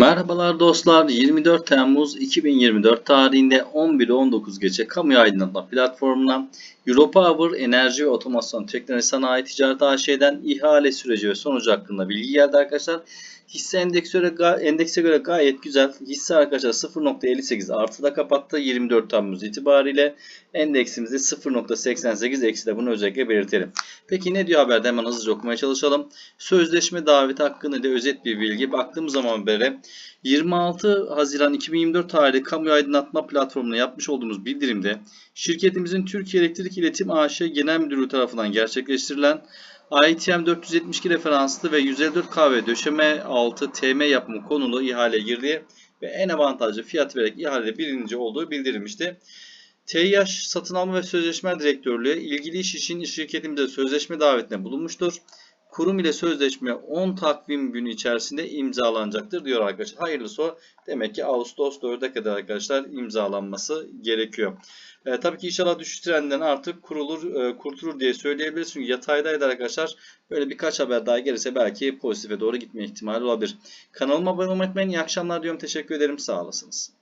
Merhabalar dostlar. 24 Temmuz 2024 tarihinde 11-19 gece kamu aydınlatma platformuna Europower Enerji ve Otomasyon Teknoloji Sanayi Ticaret AŞ'den ihale süreci ve sonucu hakkında bilgi geldi arkadaşlar. Hisse endekse göre, endekse göre gayet güzel. Hisse arkadaşlar 0.58 artıda kapattı 24 Temmuz itibariyle. Endeksimizi 0.88 ekside bunu özellikle belirtelim. Peki ne diyor haberde hemen hızlıca okumaya çalışalım. Sözleşme daveti hakkında da özet bir bilgi. Baktığımız zaman böyle 26 Haziran 2024 tarihli kamu aydınlatma platformuna yapmış olduğumuz bildirimde şirketimizin Türkiye Elektrik İletim AŞ Genel Müdürlüğü tarafından gerçekleştirilen ITM 472 referanslı ve 154 kahve döşeme altı TM yapımı konulu ihaleye girdiği ve en avantajlı fiyat vererek ihalede birinci olduğu bildirilmişti. TİH Satın Alma ve Sözleşme Direktörlüğü ilgili iş için şirketimize sözleşme davetine bulunmuştur. Kurum ile sözleşme 10 takvim günü içerisinde imzalanacaktır diyor arkadaşlar. Hayırlısı o. Demek ki Ağustos 4'e kadar arkadaşlar imzalanması gerekiyor. E, tabii ki inşallah düşüş trendinden artık kurulur, e, kurtulur diye söyleyebiliriz. Çünkü yataydaydı arkadaşlar. Böyle birkaç haber daha gelirse belki pozitife doğru gitme ihtimali olabilir. Kanalıma abone olmayı unutmayın. İyi akşamlar diyorum. Teşekkür ederim. Sağ olasınız.